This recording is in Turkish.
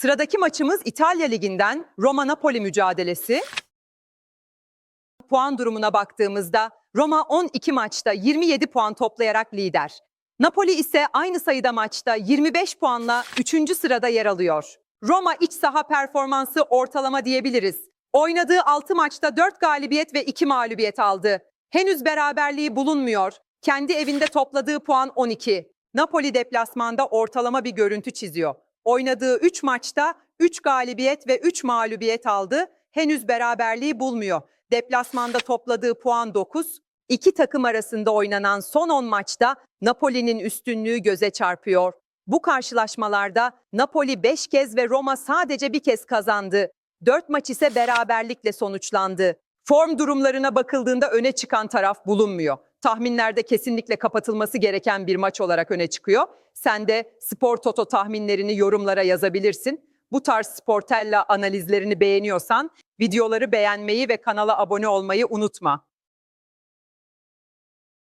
Sıradaki maçımız İtalya Ligi'nden Roma-Napoli mücadelesi. Puan durumuna baktığımızda Roma 12 maçta 27 puan toplayarak lider. Napoli ise aynı sayıda maçta 25 puanla 3. sırada yer alıyor. Roma iç saha performansı ortalama diyebiliriz. Oynadığı 6 maçta 4 galibiyet ve 2 mağlubiyet aldı. Henüz beraberliği bulunmuyor. Kendi evinde topladığı puan 12. Napoli deplasmanda ortalama bir görüntü çiziyor. Oynadığı 3 maçta 3 galibiyet ve 3 mağlubiyet aldı. Henüz beraberliği bulmuyor. Deplasmanda topladığı puan 9. İki takım arasında oynanan son 10 maçta Napoli'nin üstünlüğü göze çarpıyor. Bu karşılaşmalarda Napoli 5 kez ve Roma sadece bir kez kazandı. 4 maç ise beraberlikle sonuçlandı. Form durumlarına bakıldığında öne çıkan taraf bulunmuyor. Tahminlerde kesinlikle kapatılması gereken bir maç olarak öne çıkıyor. Sen de Spor Toto tahminlerini yorumlara yazabilirsin. Bu tarz Sportella analizlerini beğeniyorsan videoları beğenmeyi ve kanala abone olmayı unutma.